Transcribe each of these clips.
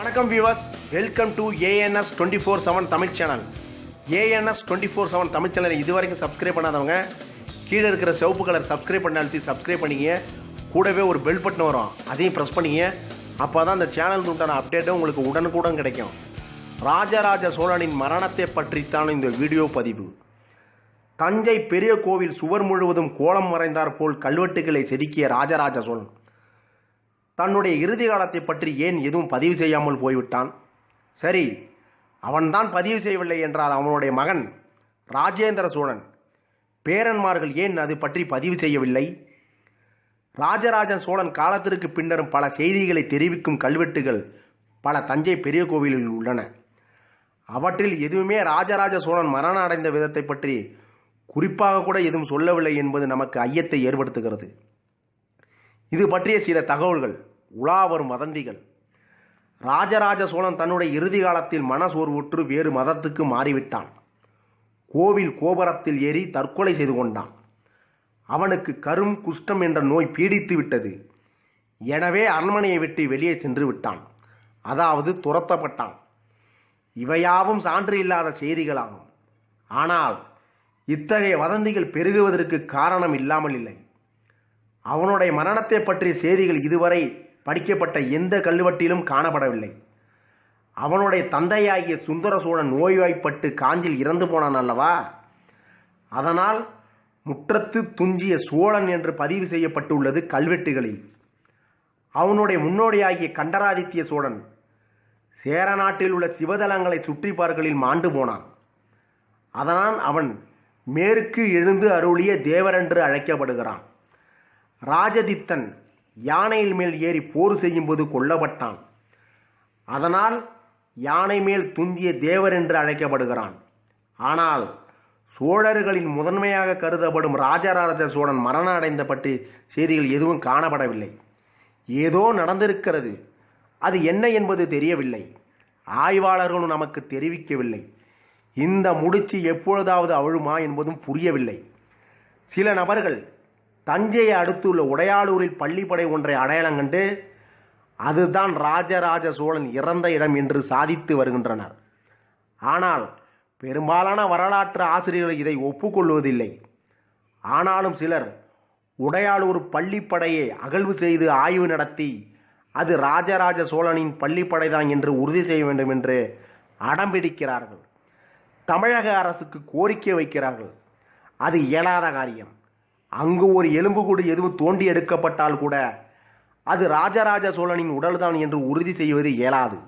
வணக்கம் viewers welcome to ANS twenty four seven Tamil channel ANS twenty four seven Tamil சேனலை இதுவரைக்கும் subscribe பண்ணாதவங்க கீழே இருக்கிற சிவப்பு கலர் சப்ஸ்கிரைப் பண்ண அழுத்தி சப்ஸ்கிரைப் பண்ணிங்க கூடவே ஒரு பெல் பட்டன் வரும். அதையும் ப்ரெஸ் பண்ணிங்க அப்போ தான் அந்த சேனல் உண்டான அப்டேட்டும் உங்களுக்கு உடனுக்குடன் கிடைக்கும். ராஜராஜ சோழனின் மரணத்தை பற்றித்தான் இந்த வீடியோ பதிவு. தஞ்சை பெரிய கோவில் சுவர் முழுவதும் கோலம் மறைந்தார் போல் கல்வெட்டுகளை செதுக்கிய ராஜராஜ சோழன். தன்னுடைய இறுதி காலத்தை பற்றி ஏன் எதுவும் பதிவு செய்யாமல் போய்விட்டான்? சரி அவன்தான் பதிவு செய்யவில்லை என்றால் அவனுடைய மகன் ராஜேந்திர சோழன் பேரன்மார்கள் ஏன் அது பற்றி பதிவு செய்யவில்லை? ராஜராஜ சோழன் காலத்திற்கு பின்னரும் பல செய்திகளை தெரிவிக்கும் கல்வெட்டுகள் பல தஞ்சை பெரிய கோவிலில் உள்ளன. அவற்றில் எதுவுமே ராஜராஜ சோழன் மரணம் அடைந்த விதத்தை பற்றி குறிப்பாக கூட எதுவும் சொல்லவில்லை என்பது நமக்கு ஐயத்தை ஏற்படுத்துகிறது. இது பற்றிய சில தகவல்கள். உலா வரும் வதந்திகள். ராஜராஜ சோழன் தன்னுடைய இறுதி காலத்தில் மனசோர்வுற்று வேறு மதத்துக்கு மாறிவிட்டான். கோவில் கோபுரத்தில் ஏறி தற்கொலை செய்து கொண்டான். அவனுக்கு கரும் குஷ்டம் என்ற நோய் பீடித்து விட்டது. எனவே அரண்மனையை விட்டு வெளியே சென்று விட்டான். அதாவது துரத்தப்பட்டான். இவையாவும் சான்று இல்லாத செய்திகளாகும். ஆனால் இத்தகைய வதந்திகள் பெருகுவதற்கு காரணம் இல்லாமல் இல்லை. அவனுடைய மரணத்தை பற்றிய செய்திகள் இதுவரை படிக்கப்பட்ட எந்த கல்வெட்டிலும் காணப்படவில்லை. அவனுடைய தந்தையாகிய சுந்தர சோழன் நோய்வாய்ப்பட்டு காஞ்சில் இறந்து போனான் அல்லவா? அதனால் முற்றத்து துஞ்சிய சோழன் என்று பதிவு செய்யப்பட்டுள்ளது கல்வெட்டுகளில். அவனுடைய முன்னோடியாகிய கண்டராதித்ய சோழன் சேர நாட்டில் உள்ள சிவதலங்களை சுற்றிப்பார்களில் மாண்டு போனான். அதனால் அவன் மேற்கு எழுந்து அருளிய தேவரென்று அழைக்கப்படுகிறான். ராஜதித்தன் யானையின் மேல் ஏறி போர் செய்யும்போது கொல்லப்பட்டான். அதனால் யானை மேல் துந்திய தேவர் என்று அழைக்கப்படுகிறான். ஆனால் சோழர்களின் முதன்மையாக கருதப்படும் ராஜராஜ சோழன் மரணம் அடைந்த பற்றி செய்திகள் எதுவும் காணப்படவில்லை. ஏதோ நடந்திருக்கிறது. அது என்ன என்பது தெரியவில்லை. ஆய்வாளர்களும் நமக்கு தெரிவிக்கவில்லை. இந்த முடிச்சு எப்பொழுதாவது அழுமா என்பதும் புரியவில்லை. சில நபர்கள் தஞ்சையை அடுத்துள்ள உடையாளூரில் பள்ளிப்படை ஒன்றை அடையாளம் கண்டு அதுதான் ராஜராஜ சோழன் இறந்த இடம் என்று சாதித்து வருகின்றனர். ஆனால் பெரும்பாலான வரலாற்று ஆசிரியர்கள் இதை ஒப்புக்கொள்வதில்லை. ஆனாலும் சிலர் உடையாளூர் பள்ளிப்படையை அகழ்வு செய்து ஆய்வு நடத்தி அது ராஜராஜ சோழனின் பள்ளிப்படைதான் என்று உறுதி செய்ய வேண்டும் என்று அடம்பிடிக்கிறார்கள் தமிழக அரசுக்கு கோரிக்கை வைக்கிறார்கள். அது இயலாத காரியம். அங்கு ஒரு எலும்புக்கூடு எதுவும் தோண்டி எடுக்கப்பட்டால் கூட அது ராஜராஜ சோழனின் உடல்தான் என்று உறுதி செய்வது இயலாது.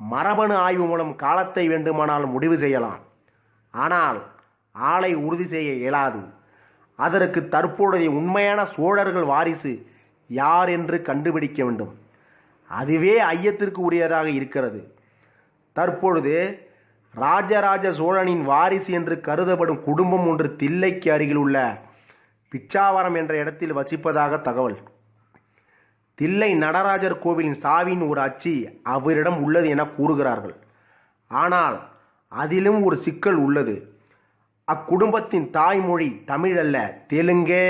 மரபணு ஆய்வு மூலம் காலத்தை வேண்டுமானால் முடிவு செய்யலாம். ஆனால் ஆளை உறுதி செய்ய இயலாது. அதற்கு தற்பொழுதைய உண்மையான சோழர்கள் வாரிசு யார் என்று கண்டுபிடிக்க வேண்டும். அதுவே ஐயத்திற்கு உரியதாக இருக்கிறது. தற்பொழுது ராஜராஜ சோழனின் வாரிசு என்று கருதப்படும் குடும்பம் ஒன்று தில்லைக்கு அருகில் உள்ள பிச்சாவரம் என்ற இடத்தில் வசிப்பதாக தகவல். தில்லை நடராஜர் கோவிலின் சாவின் ஒரு அச்சு அவரிடம் உள்ளது என கூறுகிறார்கள். ஆனால் அதிலும் ஒரு சிக்கல் உள்ளது. அக்குடும்பத்தின் தாய்மொழி தமிழ் அல்ல தெலுங்கே.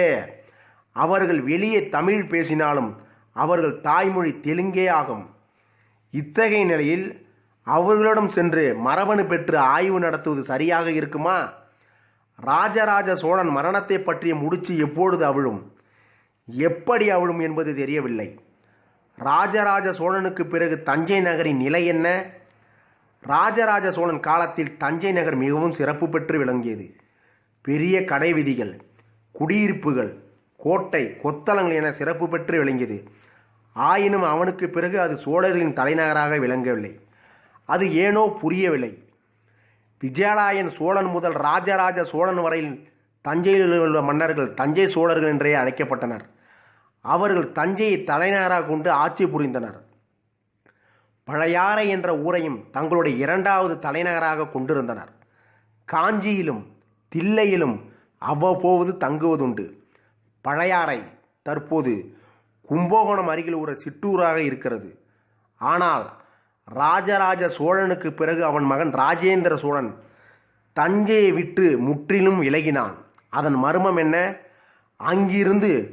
அவர்கள் வெளியே தமிழ் பேசினாலும் அவர்கள் தாய்மொழி தெலுங்கே ஆகும். இத்தகைய நிலையில் அவர்களிடம் சென்று மரபணு பெற்று ஆய்வு நடத்துவது சரியாக இருக்குமா? ராஜராஜ சோழன் மரணத்தை பற்றிய முடிச்சு எப்பொழுது அவிழும்? எப்படி அவிழும் என்பது தெரியவில்லை. ராஜராஜ சோழனுக்கு பிறகு தஞ்சை நகரின் நிலை என்ன? ராஜராஜ சோழன் காலத்தில் தஞ்சை நகர் மிகவும் சிறப்பு பெற்று விளங்கியது. பெரிய கடை விதிகள் குடியிருப்புகள் கோட்டை கொத்தளங்கள் என சிறப்பு பெற்று விளங்கியது. ஆயினும் அவனுக்கு பிறகு அது சோழர்களின் தலைநகராக விளங்கவில்லை. அது ஏனோ புரியவில்லை. விஜயாலயன் சோழன் முதல் ராஜராஜ சோழன் வரையில் தஞ்சையில் உள்ள மன்னர்கள் தஞ்சை சோழர்கள் என்றே அழைக்கப்பட்டனர். அவர்கள் தஞ்சையை தலைநகராக கொண்டு ஆட்சி புரிந்தனர். பழையாறை என்ற ஊரையும் தங்களுடைய இரண்டாவது தலைநகராக கொண்டிருந்தனர். காஞ்சியிலும் தில்லையிலும் அவ்வப்போது தங்குவதுண்டு. பழையாறை தற்போது கும்பகோணம் அருகில் ஒரு சிற்றூராக இருக்கிறது. ஆனால் ராஜராஜ சோழனுக்கு பிறகு அவன் மகன் ராஜேந்திர சோழன் தஞ்சையை விட்டு முற்றிலும் விலகினான். அதன் மர்மம் என்ன? அங்கிருந்து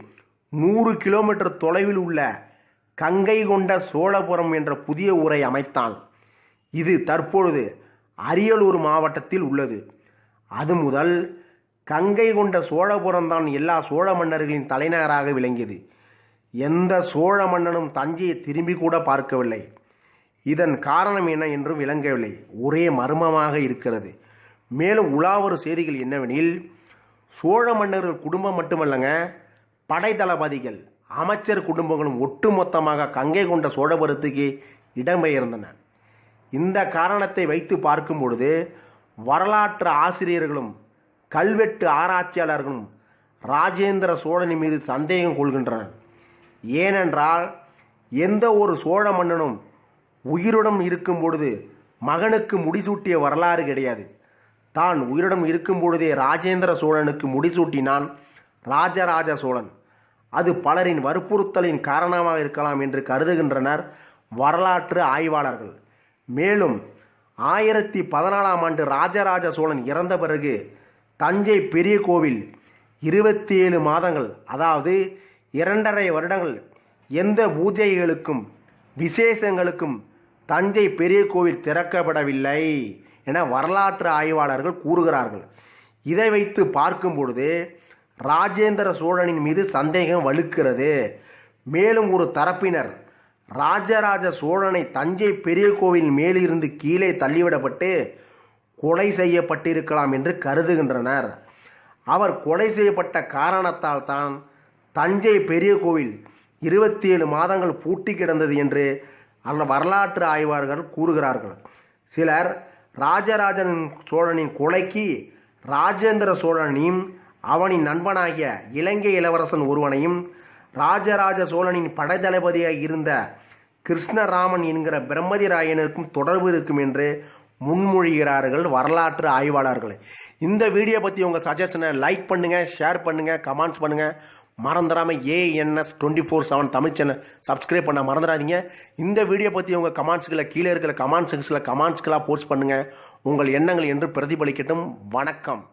நூறு கிலோமீட்டர் தொலைவில் உள்ள கங்கை கொண்ட சோழபுரம் என்ற புதிய ஊரை அமைத்தான். இது தற்பொழுது அரியலூர் மாவட்டத்தில் உள்ளது. அது முதல் கங்கை கொண்ட சோழபுரம் தான் எல்லா சோழ மன்னர்களின் தலைநகராக விளங்கியது. எந்த சோழ மன்னனும் தஞ்சையை திரும்பி கூட பார்க்கவில்லை. இதன் காரணம் என்ன என்றும் விளங்கவில்லை. ஒரே மர்மமாக இருக்கிறது. மேலும் உலாவரு செய்திகள் என்னவெனில் சோழ மன்னர்கள் குடும்பம் மட்டுமல்லங்க படை தளபதிகள் அமைச்சர் குடும்பங்களும் ஒட்டுமொத்தமாக கங்கை கொண்ட சோழபுரத்துக்கு இடம்பெயர்ந்தன. இந்த காரணத்தை வைத்து பார்க்கும் பொழுது வரலாற்று ஆசிரியர்களும் கல்வெட்டு ஆராய்ச்சியாளர்களும் ராஜேந்திர சோழனின் மீது சந்தேகம் கொள்கின்றனர். ஏனென்றால் எந்த ஒரு சோழ மன்னனும் உயிருடன் இருக்கும் பொழுது மகனுக்கு முடிசூட்டிய வரலாறு கிடையாது. தான் உயிருடன் இருக்கும் பொழுதே ராஜேந்திர சோழனுக்கு முடிசூட்டினான் ராஜராஜ சோழன். அது பலரின் வற்புறுத்தலின் காரணமாக இருக்கலாம் என்று கருதுகின்றனர் வரலாற்று ஆய்வாளர்கள். மேலும் ஆயிரத்தி பதினாலாம் ஆண்டு ராஜராஜ சோழன் இறந்த பிறகு தஞ்சை பெரிய கோவில் இருபத்தி ஏழு மாதங்கள் அதாவது இரண்டரை வருடங்கள் எந்த பூஜைகளுக்கும் விசேஷங்களுக்கும் தஞ்சை பெரிய கோவில் திறக்கப்படவில்லை என வரலாற்று ஆய்வாளர்கள் கூறுகிறார்கள். இதை வைத்து பார்க்கும் பொழுது ராஜேந்திர சோழனின் மீது சந்தேகம் வலுக்கிறது. மேலும் ஒரு தரப்பினர் ராஜராஜ சோழனை தஞ்சை பெரிய கோவில் மேலிருந்து கீழே தள்ளிவிடப்பட்டு கொலை செய்யப்பட்டிருக்கலாம் என்று கருதுகின்றனர். அவர் கொலை செய்யப்பட்ட காரணத்தால் தான் தஞ்சை பெரிய கோவில் இருபத்தி ஏழு மாதங்கள் பூட்டி கிடந்தது என்று அந்த வரலாற்று ஆய்வாளர்கள் கூறுகிறார்கள். சிலர் ராஜராஜன் சோழனின் கொலைக்கு ராஜேந்திர சோழனையும் அவனின் நண்பனாகிய இலங்கை இளவரசன் ஒருவனையும் ராஜராஜ சோழனின் படைத்தளபதியாக இருந்த கிருஷ்ணராமன் என்கிற பிரம்மதிராயனருக்கும் தொடர்பு இருக்கும் என்று முன்மொழிகிறார்கள் வரலாற்று ஆய்வாளர்கள். இந்த வீடியோ பற்றி உங்கள் சஜஷனை லைக் பண்ணுங்கள் ஷேர் பண்ணுங்கள் கமெண்ட்ஸ் பண்ணுங்கள் மறந்துடாமல் ANS twenty four seven Tamil channel subscribe பண்ண மறந்துடாதீங்க இந்த வீடியோ பற்றி உங்கள் கமெண்ட்ஸுகளை கீழே இருக்கிற கமெண்ட் செக்ஸில் கமெண்ட்ஸ்களாக போஸ்ட் பண்ணுங்கள் உங்கள் எண்ணங்கள் என்று பிரதிபலிக்கட்டும். வணக்கம்.